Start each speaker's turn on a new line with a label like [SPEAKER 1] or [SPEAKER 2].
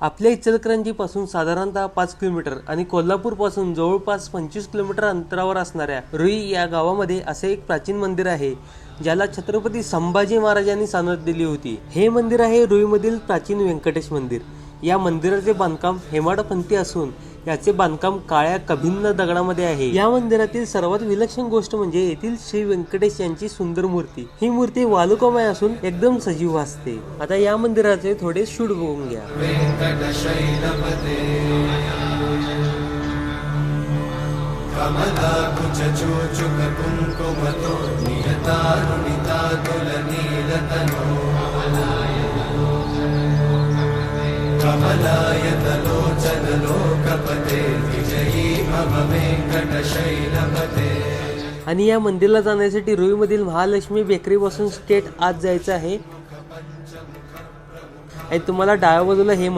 [SPEAKER 1] आपल्या इचलकरंजीपासून साधारणतः पाच किलोमीटर आणि कोल्हापूरपासून जवळपास पंचवीस किलोमीटर अंतरावर असणाऱ्या रुई या गावामध्ये असे एक प्राचीन मंदिर आहे ज्याला छत्रपती संभाजी महाराजांनी सानद दिली होती. हे मंदिर आहे रुईमधील प्राचीन व्यंकटेश मंदिर. या मंदिराचे बांधकाम हेमाडपंथी असून याचे बांधकाम काळ्या कभिन्न दगडामध्ये आहे. या मंदिरातील सर्वात विलक्षण गोष्ट म्हणजे येथील श्री व्यंकटेश यांची सुंदर मूर्ती. ही मूर्ती वालुकामय असून एकदम सजीव असते. आता या मंदिराचे थोडे शूट बघून घ्या. आणि या मंदिरला जाण्यासाठी रुईमधील महालक्ष्मी बेकरी पासून स्टेट आत जायचं आहे. आणि तुम्हाला डाव्या बाजूला हे